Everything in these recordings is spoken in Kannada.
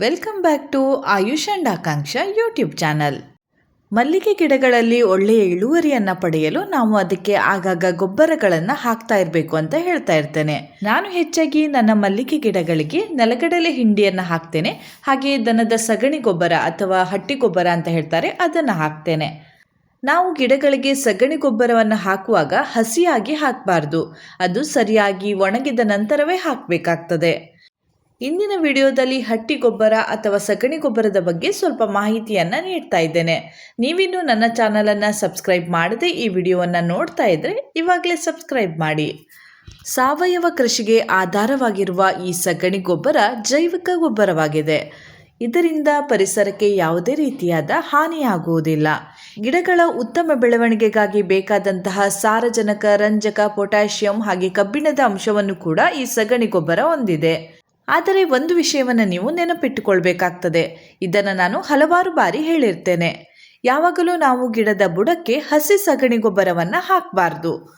Welcome back to Ayush and Akanksha YouTube channel. ಮಲ್ಲಿಗೆ ಗಿಡಗಳಲ್ಲಿ ಒಳ್ಳೆಯ ಇಳುವರಿಯನ್ನು ಪಡೆಯಲು ನಾವು ಅದಕ್ಕೆ ಆಗಾಗ ಗೊಬ್ಬರಗಳನ್ನು ಹಾಕ್ತಾ ಇರಬೇಕು ಅಂತ ಹೇಳ್ತಾ ಇರ್ತೇನೆ. ನಾನು ಹೆಚ್ಚಾಗಿ ನನ್ನ ಮಲ್ಲಿಗೆ ಗಿಡಗಳಿಗೆ ನೆಲಗಡಲೆ ಹಿಂಡಿಯನ್ನು ಹಾಕ್ತೇನೆ. ಹಾಗೆ ದನದ ಸಗಣಿ ಗೊಬ್ಬರ ಅಥವಾ ಹಟ್ಟಿ ಗೊಬ್ಬರ ಅಂತ ಹೇಳ್ತಾರೆ, ಅದನ್ನು ಹಾಕ್ತೇನೆ. ನಾವು ಗಿಡಗಳಿಗೆ ಸಗಣಿ ಗೊಬ್ಬರವನ್ನು ಹಾಕುವಾಗ ಹಸಿಯಾಗಿ ಹಾಕಬಾರ್ದು. ಅದು ಸರಿಯಾಗಿ ಒಣಗಿದ ನಂತರವೇ ಹಾಕಬೇಕಾಗ್ತದೆ. ಇಂದಿನ ವಿಡಿಯೋದಲ್ಲಿ ಹಟ್ಟಿ ಗೊಬ್ಬರ ಅಥವಾ ಸಗಣಿ ಗೊಬ್ಬರದ ಬಗ್ಗೆ ಸ್ವಲ್ಪ ಮಾಹಿತಿಯನ್ನು ನೀಡ್ತಾ ಇದ್ದೇನೆ. ನೀವಿನ್ನೂ ನನ್ನ ಚಾನಲನ್ನು ಸಬ್ಸ್ಕ್ರೈಬ್ ಮಾಡದೆ ಈ ವಿಡಿಯೋವನ್ನು ನೋಡ್ತಾ ಇದ್ದರೆ ಇವಾಗಲೇ ಸಬ್ಸ್ಕ್ರೈಬ್ ಮಾಡಿ. ಸಾವಯವ ಕೃಷಿಗೆ ಆಧಾರವಾಗಿರುವ ಈ ಸಗಣಿ ಗೊಬ್ಬರ ಜೈವಿಕ ಗೊಬ್ಬರವಾಗಿದೆ. ಇದರಿಂದ ಪರಿಸರಕ್ಕೆ ಯಾವುದೇ ರೀತಿಯಾದ ಹಾನಿಯಾಗುವುದಿಲ್ಲ. ಗಿಡಗಳ ಉತ್ತಮ ಬೆಳವಣಿಗೆಗಾಗಿ ಬೇಕಾದಂತಹ ಸಾರಜನಕ, ರಂಜಕ, ಪೊಟ್ಯಾಷಿಯಂ ಹಾಗೆ ಕಬ್ಬಿಣದ ಅಂಶವನ್ನು ಕೂಡ ಈ ಸಗಣಿ ಗೊಬ್ಬರ ಹೊಂದಿದೆ. ಆದರೆ ಒಂದು ವಿಷಯವನ್ನು ನೀವು ನೆನಪಿಟ್ಟುಕೊಳ್ಬೇಕಾಗ್ತದೆ. ಇದನ್ನು ನಾನು ಹಲವಾರು ಬಾರಿ ಹೇಳಿರ್ತೇನೆ. ಯಾವಾಗಲೂ ನಾವು ಗಿಡದ ಬುಡಕ್ಕೆ ಹಸಿ ಸಗಣಿ ಗೊಬ್ಬರವನ್ನು ಹಾಕಬಾರ್ದು.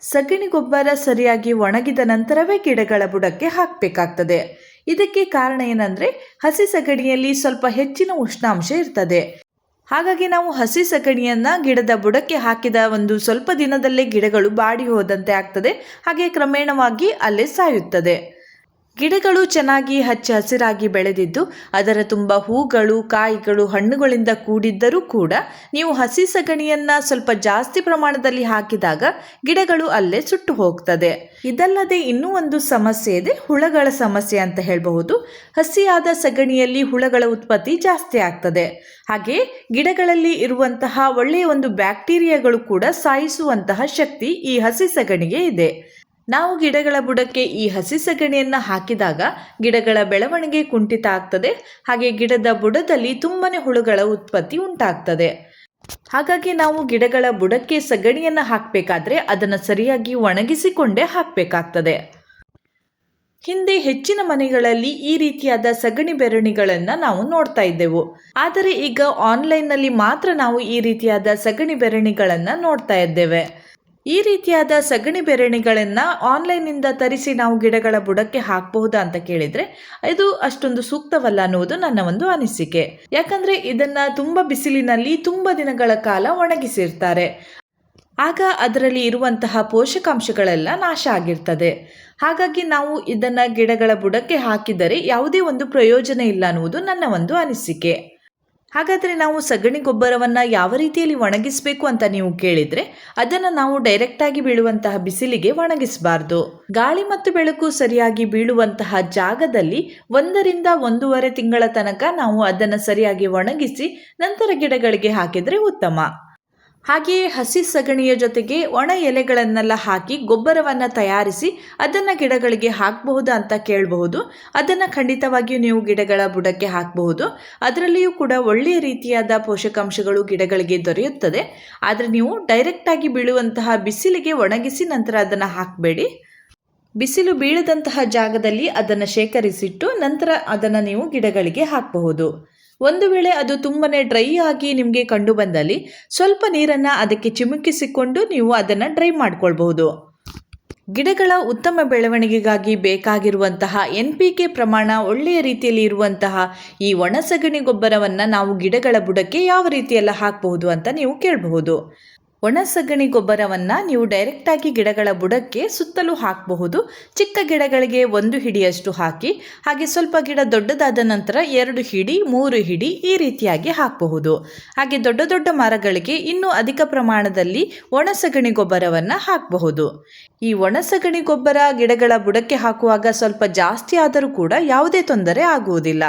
ಸಗಣಿ ಗೊಬ್ಬರ ಸರಿಯಾಗಿ ಒಣಗಿದ ನಂತರವೇ ಗಿಡಗಳ ಬುಡಕ್ಕೆ ಹಾಕಬೇಕಾಗ್ತದೆ. ಇದಕ್ಕೆ ಕಾರಣ ಏನಂದರೆ ಹಸಿ ಸಗಣಿಯಲ್ಲಿ ಸ್ವಲ್ಪ ಹೆಚ್ಚಿನ ಉಷ್ಣಾಂಶ ಇರ್ತದೆ. ಹಾಗಾಗಿ ನಾವು ಹಸಿ ಸಗಣಿಯನ್ನು ಗಿಡದ ಬುಡಕ್ಕೆ ಹಾಕಿದ ಒಂದು ಸ್ವಲ್ಪ ದಿನದಲ್ಲೇ ಗಿಡಗಳು ಬಾಡಿ ಹೋದಂತೆ ಆಗ್ತದೆ. ಹಾಗೆ ಕ್ರಮೇಣವಾಗಿ ಅಲ್ಲೇ ಸಾಯುತ್ತದೆ. ಗಿಡಗಳು ಚೆನ್ನಾಗಿ ಹಚ್ಚ ಹಸಿರಾಗಿ ಬೆಳೆದಿದ್ದು ಅದರ ತುಂಬ ಹೂಗಳು, ಕಾಯಿಗಳು, ಹಣ್ಣುಗಳಿಂದ ಕೂಡಿದ್ದರೂ ಕೂಡ ನೀವು ಹಸಿ ಸಗಣಿಯನ್ನ ಸ್ವಲ್ಪ ಜಾಸ್ತಿ ಪ್ರಮಾಣದಲ್ಲಿ ಹಾಕಿದಾಗ ಗಿಡಗಳು ಅಲ್ಲೇ ಸುಟ್ಟು ಹೋಗ್ತದೆ. ಇದಲ್ಲದೆ ಇನ್ನೂ ಒಂದು ಸಮಸ್ಯೆ ಇದೆ, ಹುಳಗಳ ಸಮಸ್ಯೆ ಅಂತ ಹೇಳಬಹುದು. ಹಸಿಯಾದ ಸಗಣಿಯಲ್ಲಿ ಹುಳಗಳ ಉತ್ಪತ್ತಿ ಜಾಸ್ತಿ ಆಗ್ತದೆ. ಹಾಗೆ ಗಿಡಗಳಲ್ಲಿ ಇರುವಂತಹ ಒಳ್ಳೆಯ ಒಂದು ಬ್ಯಾಕ್ಟೀರಿಯಾಗಳು ಕೂಡ ಸಾಯಿಸುವಂತಹ ಶಕ್ತಿ ಈ ಹಸಿ ಸಗಣಿಗೆ ಇದೆ. ನಾವು ಗಿಡಗಳ ಬುಡಕ್ಕೆ ಈ ಹಸಿ ಸಗಣಿಯನ್ನು ಹಾಕಿದಾಗ ಗಿಡಗಳ ಬೆಳವಣಿಗೆ ಕುಂಠಿತ ಆಗ್ತದೆ. ಹಾಗೆ ಗಿಡದ ಬುಡದಲ್ಲಿ ತುಂಬಾ ಹುಳುಗಳ ಉತ್ಪತ್ತಿ ಉಂಟಾಗ್ತದೆ. ಹಾಗಾಗಿ ನಾವು ಗಿಡಗಳ ಬುಡಕ್ಕೆ ಸಗಣಿಯನ್ನು ಹಾಕಬೇಕಾದ್ರೆ ಅದನ್ನು ಸರಿಯಾಗಿ ಒಣಗಿಸಿಕೊಂಡೇ ಹಾಕಬೇಕಾಗ್ತದೆ. ಹಿಂದೆ ಹೆಚ್ಚಿನ ಮನೆಗಳಲ್ಲಿ ಈ ರೀತಿಯಾದ ಸಗಣಿ ಬೆರಣಿಗಳನ್ನು ನಾವು ನೋಡ್ತಾ ಇದ್ದೆವು. ಆದರೆ ಈಗ ಆನ್ಲೈನ್ನಲ್ಲಿ ಮಾತ್ರ ನಾವು ಈ ರೀತಿಯಾದ ಸಗಣಿ ಬೆರಣಿಗಳನ್ನು ನೋಡ್ತಾ ಇದ್ದೇವೆ. ಈ ರೀತಿಯಾದ ಸಗಣಿ ಬೆರಣಿಗಳನ್ನು ಆನ್ಲೈನಿಂದ ತರಿಸಿ ನಾವು ಗಿಡಗಳ ಬುಡಕ್ಕೆ ಹಾಕಬಹುದಾ ಅಂತ ಕೇಳಿದರೆ, ಇದು ಅಷ್ಟೊಂದು ಸೂಕ್ತವಲ್ಲ ಅನ್ನುವುದು ನನ್ನ ಒಂದು ಅನಿಸಿಕೆ. ಯಾಕಂದರೆ ಇದನ್ನು ತುಂಬ ಬಿಸಿಲಿನಲ್ಲಿ ತುಂಬ ದಿನಗಳ ಕಾಲ ಒಣಗಿಸಿರ್ತಾರೆ. ಆಗ ಅದರಲ್ಲಿ ಇರುವಂತಹ ಪೋಷಕಾಂಶಗಳೆಲ್ಲ ನಾಶ ಆಗಿರ್ತದೆ. ಹಾಗಾಗಿ ನಾವು ಇದನ್ನು ಗಿಡಗಳ ಬುಡಕ್ಕೆ ಹಾಕಿದರೆ ಯಾವುದೇ ಒಂದು ಪ್ರಯೋಜನ ಇಲ್ಲ ಅನ್ನುವುದು ನನ್ನ ಒಂದು ಅನಿಸಿಕೆ. ಹಾಗಾದರೆ ನಾವು ಸಗಣಿ ಗೊಬ್ಬರವನ್ನು ಯಾವ ರೀತಿಯಲ್ಲಿ ಒಣಗಿಸಬೇಕು ಅಂತ ನೀವು ಕೇಳಿದರೆ ಅದನ್ನು ನಾವು ಡೈರೆಕ್ಟಾಗಿ ಬೀಳುವಂತಹ ಬಿಸಿಲಿಗೆ ಒಣಗಿಸಬಾರ್ದು. ಗಾಳಿ ಮತ್ತು ಬೆಳಕು ಸರಿಯಾಗಿ ಬೀಳುವಂತಹ ಜಾಗದಲ್ಲಿ ಒಂದರಿಂದ ಒಂದೂವರೆ ತಿಂಗಳ ತನಕ ನಾವು ಅದನ್ನು ಸರಿಯಾಗಿ ಒಣಗಿಸಿ ನಂತರ ಗಿಡಗಳಿಗೆ ಹಾಕಿದರೆ ಉತ್ತಮ. ಹಾಗೆಯೇ ಹಸಿ ಸಗಣಿಯ ಜೊತೆಗೆ ಒಣ ಎಲೆಗಳನ್ನೆಲ್ಲ ಹಾಕಿ ಗೊಬ್ಬರವನ್ನು ತಯಾರಿಸಿ ಅದನ್ನು ಗಿಡಗಳಿಗೆ ಹಾಕಬಹುದಾ ಅಂತ ಕೇಳಬಹುದು. ಅದನ್ನು ಖಂಡಿತವಾಗಿಯೂ ನೀವು ಗಿಡಗಳ ಬುಡಕ್ಕೆ ಹಾಕಬಹುದು. ಅದರಲ್ಲಿಯೂ ಕೂಡ ಒಳ್ಳೆಯ ರೀತಿಯಾದ ಪೋಷಕಾಂಶಗಳು ಗಿಡಗಳಿಗೆ ದೊರೆಯುತ್ತದೆ. ಆದರೆ ನೀವು ಡೈರೆಕ್ಟಾಗಿ ಬೀಳುವಂತಹ ಬಿಸಿಲಿಗೆ ಒಣಗಿಸಿ ನಂತರ ಅದನ್ನು ಹಾಕಬೇಡಿ. ಬಿಸಿಲು ಬೀಳದಂತಹ ಜಾಗದಲ್ಲಿ ಅದನ್ನು ಶೇಖರಿಸಿಟ್ಟು ನಂತರ ಅದನ್ನು ನೀವು ಗಿಡಗಳಿಗೆ ಹಾಕಬಹುದು. ಒಂದು ವೇಳೆ ಅದು ತುಂಬಾ ಡ್ರೈ ಆಗಿ ನಿಮಗೆ ಕಂಡು ಬಂದಲ್ಲಿ ಸ್ವಲ್ಪ ನೀರನ್ನು ಅದಕ್ಕೆ ಚಿಮುಕಿಸಿಕೊಂಡು ನೀವು ಅದನ್ನು ಡ್ರೈ ಮಾಡ್ಕೊಳ್ಬಹುದು. ಗಿಡಗಳ ಉತ್ತಮ ಬೆಳವಣಿಗೆಗಾಗಿ ಬೇಕಾಗಿರುವಂತಹ ಎನ್ ಪಿ ಕೆ ಪ್ರಮಾಣ ಒಳ್ಳೆಯ ರೀತಿಯಲ್ಲಿ ಇರುವಂತಹ ಈ ಒಣಸಗಣಿ ಗೊಬ್ಬರವನ್ನು ನಾವು ಗಿಡಗಳ ಬುಡಕ್ಕೆ ಯಾವ ರೀತಿಯೆಲ್ಲ ಹಾಕಬಹುದು ಅಂತ ನೀವು ಕೇಳಬಹುದು. ಒಣ ಸಗಣಿ ಗೊಬ್ಬರವನ್ನು ನೀವು ಡೈರೆಕ್ಟಾಗಿ ಗಿಡಗಳ ಬುಡಕ್ಕೆ ಸುತ್ತಲೂ ಹಾಕಬಹುದು. ಚಿಕ್ಕ ಗಿಡಗಳಿಗೆ ಒಂದು ಹಿಡಿಯಷ್ಟು ಹಾಕಿ, ಹಾಗೆ ಸ್ವಲ್ಪ ಗಿಡ ದೊಡ್ಡದಾದ ನಂತರ ಎರಡು ಹಿಡಿ, ಮೂರು ಹಿಡಿ ಈ ರೀತಿಯಾಗಿ ಹಾಕಬಹುದು. ಹಾಗೆ ದೊಡ್ಡ ದೊಡ್ಡ ಮರಗಳಿಗೆ ಇನ್ನೂ ಅಧಿಕ ಪ್ರಮಾಣದಲ್ಲಿ ಒಣ ಸಗಣಿ ಗೊಬ್ಬರವನ್ನು ಹಾಕಬಹುದು. ಈ ಒಣ ಸಗಣಿ ಗೊಬ್ಬರ ಗಿಡಗಳ ಬುಡಕ್ಕೆ ಹಾಕುವಾಗ ಸ್ವಲ್ಪ ಜಾಸ್ತಿ ಆದರೂ ಕೂಡ ಯಾವುದೇ ತೊಂದರೆ ಆಗುವುದಿಲ್ಲ.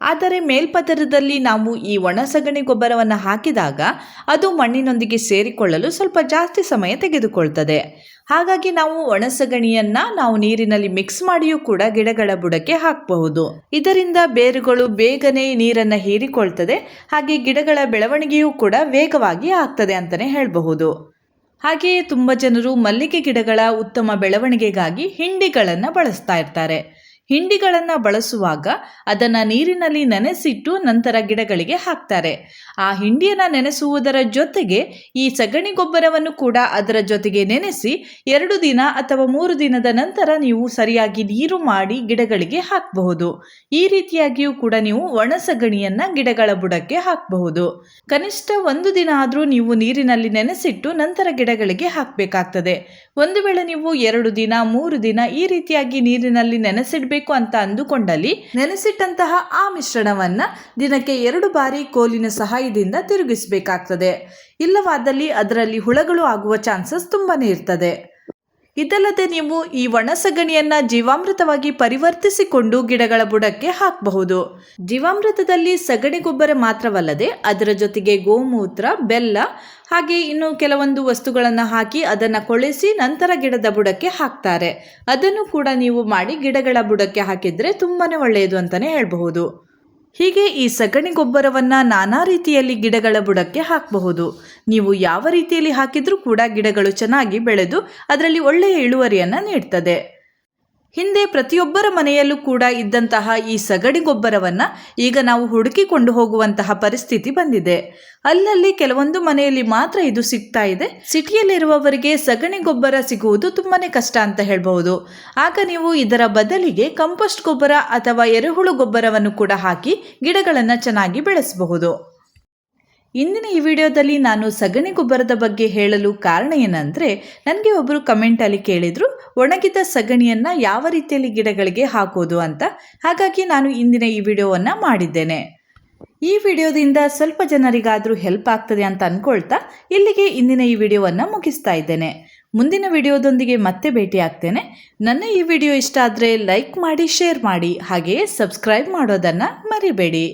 ಆದರೆ ಮೇಲ್ಪದರದಲ್ಲಿ ನಾವು ಈ ಒಣ ಸಗಣಿ ಗೊಬ್ಬರವನ್ನು ಹಾಕಿದಾಗ ಅದು ಮಣ್ಣಿನೊಂದಿಗೆ ಸೇರಿಕೊಳ್ಳಲು ಸ್ವಲ್ಪ ಜಾಸ್ತಿ ಸಮಯ ತೆಗೆದುಕೊಳ್ತದೆ. ಹಾಗಾಗಿ ನಾವು ಒಣ ಸಗಣಿಯನ್ನು ನಾವು ನೀರಿನಲ್ಲಿ ಮಿಕ್ಸ್ ಮಾಡಿಯೂ ಕೂಡ ಗಿಡಗಳ ಬುಡಕ್ಕೆ ಹಾಕಬಹುದು. ಇದರಿಂದ ಬೇರುಗಳು ಬೇಗನೆ ನೀರನ್ನು ಹೀರಿಕೊಳ್ತದೆ. ಹಾಗೆ ಗಿಡಗಳ ಬೆಳವಣಿಗೆಯೂ ಕೂಡ ವೇಗವಾಗಿ ಆಗ್ತದೆ ಅಂತಲೇ ಹೇಳಬಹುದು. ಹಾಗೆಯೇ ತುಂಬ ಜನರು ಮಲ್ಲಿಗೆ ಗಿಡಗಳ ಉತ್ತಮ ಬೆಳವಣಿಗೆಗಾಗಿ ಹಿಂಡಿಗಳನ್ನು ಬಳಸ್ತಾ ಇರ್ತಾರೆ. ಹಿಂಡಿಗಳನ್ನು ಬಳಸುವಾಗ ಅದನ್ನು ನೀರಿನಲ್ಲಿ ನೆನೆಸಿಟ್ಟು ನಂತರ ಗಿಡಗಳಿಗೆ ಹಾಕ್ತಾರೆ. ಆ ಹಿಂಡಿಯನ್ನು ನೆನೆಸುವುದರ ಜೊತೆಗೆ ಈ ಸಗಣಿ ಗೊಬ್ಬರವನ್ನು ಕೂಡ ಅದರ ಜೊತೆಗೆ ನೆನೆಸಿ ಎರಡು ದಿನ ಅಥವಾ ಮೂರು ದಿನದ ನಂತರ ನೀವು ಸರಿಯಾಗಿ ನೀರು ಮಾಡಿ ಗಿಡಗಳಿಗೆ ಹಾಕಬಹುದು. ಈ ರೀತಿಯಾಗಿಯೂ ಕೂಡ ನೀವು ಒಣ ಸಗಣಿಯನ್ನ ಗಿಡಗಳ ಬುಡಕ್ಕೆ ಹಾಕಬಹುದು. ಕನಿಷ್ಠ ಒಂದು ದಿನ ಆದರೂ ನೀವು ನೀರಿನಲ್ಲಿ ನೆನೆಸಿಟ್ಟು ನಂತರ ಗಿಡಗಳಿಗೆ ಹಾಕಬೇಕಾಗ್ತದೆ. ಒಂದು ವೇಳೆ ನೀವು ಎರಡು ದಿನ, ಮೂರು ದಿನ ಈ ರೀತಿಯಾಗಿ ನೀರಿನಲ್ಲಿ ನೆನೆಸಿಡ್ಬೇಕು ಅಂತ ಅಂದುಕೊಂಡಲ್ಲಿ ನೆನೆಸಿಟ್ಟಂತಹ ಆ ಮಿಶ್ರಣವನ್ನ ದಿನಕ್ಕೆ ಎರಡು ಬಾರಿ ಕೋಲಿನ ಸಹಾಯದಿಂದ ತಿರುಗಿಸಬೇಕಾಗ್ತದೆ. ಇಲ್ಲವಾದಲ್ಲಿ ಅದರಲ್ಲಿ ಹುಳಗಳು ಆಗುವ ಚಾನ್ಸಸ್ ತುಂಬಾನೇ ಇರ್ತದೆ. ಇದಲ್ಲದೆ ನೀವು ಈ ವಣಸಗಣಿಯನ್ನ ಜೀವಾಮೃತವಾಗಿ ಪರಿವರ್ತಿಸಿಕೊಂಡು ಗಿಡಗಳ ಬುಡಕ್ಕೆ ಹಾಕಬಹುದು. ಜೀವಾಮೃತದಲ್ಲಿ ಸಗಣಿ ಗೊಬ್ಬರ ಮಾತ್ರವಲ್ಲದೆ ಅದರ ಜೊತೆಗೆ ಗೋಮೂತ್ರ, ಬೆಲ್ಲ ಹಾಗೆ ಇನ್ನು ಕೆಲವೊಂದು ವಸ್ತುಗಳನ್ನು ಹಾಕಿ ಅದನ್ನು ಕೊಳೆಸಿ ನಂತರ ಗಿಡದ ಬುಡಕ್ಕೆ ಹಾಕ್ತಾರೆ. ಅದನ್ನು ಕೂಡ ನೀವು ಮಾಡಿ ಗಿಡಗಳ ಬುಡಕ್ಕೆ ಹಾಕಿದ್ರೆ ತುಂಬಾನೇ ಒಳ್ಳೆಯದು ಅಂತಾನೆ ಹೇಳಬಹುದು. ಹೀಗೆ ಈ ಸಗಣಿ ಗೊಬ್ಬರವನ್ನು ನಾನಾ ರೀತಿಯಲ್ಲಿ ಗಿಡಗಳ ಬುಡಕ್ಕೆ ಹಾಕಬಹುದು. ನೀವು ಯಾವ ರೀತಿಯಲ್ಲಿ ಹಾಕಿದರೂ ಕೂಡ ಗಿಡಗಳು ಚೆನ್ನಾಗಿ ಬೆಳೆದು ಅದರಲ್ಲಿ ಒಳ್ಳೆಯ ಇಳುವರಿಯನ್ನ ನೀಡ್ತದೆ. ಹಿಂದೆ ಪ್ರತಿಯೊಬ್ಬರ ಮನೆಯಲ್ಲೂ ಕೂಡ ಇದ್ದಂತಹ ಈ ಸಗಡಿ ಗೊಬ್ಬರವನ್ನ ಈಗ ನಾವು ಹುಡುಕಿಕೊಂಡು ಹೋಗುವಂತಹ ಪರಿಸ್ಥಿತಿ ಬಂದಿದೆ. ಅಲ್ಲಲ್ಲಿ ಕೆಲವೊಂದು ಮನೆಯಲ್ಲಿ ಮಾತ್ರ ಇದು ಸಿಗ್ತಾ ಇದೆ. ಸಿಟಿಯಲ್ಲಿರುವವರಿಗೆ ಸಗಣಿ ಗೊಬ್ಬರ ಸಿಗುವುದು ತುಂಬಾನೇ ಕಷ್ಟ ಅಂತ ಹೇಳಬಹುದು. ಆಗ ನೀವು ಇದರ ಬದಲಿಗೆ ಕಂಪೋಸ್ಟ್ ಗೊಬ್ಬರ ಅಥವಾ ಎರೆಹುಳು ಗೊಬ್ಬರವನ್ನು ಕೂಡ ಹಾಕಿ ಗಿಡಗಳನ್ನು ಚೆನ್ನಾಗಿ ಬೆಳೆಸಬಹುದು. ಇಂದಿನ ಈ ವಿಡಿಯೋದಲ್ಲಿ ನಾನು ಸಗಣಿ ಗೊಬ್ಬರದ ಬಗ್ಗೆ ಹೇಳಲು ಕಾರಣ ಏನಂದರೆ, ನನಗೆ ಒಬ್ಬರು ಕಮೆಂಟಲ್ಲಿ ಕೇಳಿದರು, ಒಣಗಿದ ಸಗಣಿಯನ್ನು ಯಾವ ರೀತಿಯಲ್ಲಿ ಗಿಡಗಳಿಗೆ ಹಾಕೋದು ಅಂತ. ಹಾಗಾಗಿ ನಾನು ಇಂದಿನ ಈ ವಿಡಿಯೋವನ್ನು ಮಾಡಿದ್ದೇನೆ. ಈ ವಿಡಿಯೋದಿಂದ ಸ್ವಲ್ಪ ಜನರಿಗಾದರೂ ಹೆಲ್ಪ್ ಆಗ್ತದೆ ಅಂತ ಅಂದ್ಕೊಳ್ತಾ ಇಲ್ಲಿಗೆ ಇಂದಿನ ಈ ವಿಡಿಯೋವನ್ನು ಮುಗಿಸ್ತಾ ಇದ್ದೇನೆ. ಮುಂದಿನ ವಿಡಿಯೋದೊಂದಿಗೆ ಮತ್ತೆ ಭೇಟಿ ಆಗ್ತೇನೆ. ನನ್ನ ಈ ವಿಡಿಯೋ ಇಷ್ಟ ಆದರೆ ಲೈಕ್ ಮಾಡಿ ಶೇರ್ ಮಾಡಿ, ಹಾಗೆಯೇ ಸಬ್ಸ್ಕ್ರೈಬ್ ಮಾಡೋದನ್ನು ಮರಿಬೇಡಿ.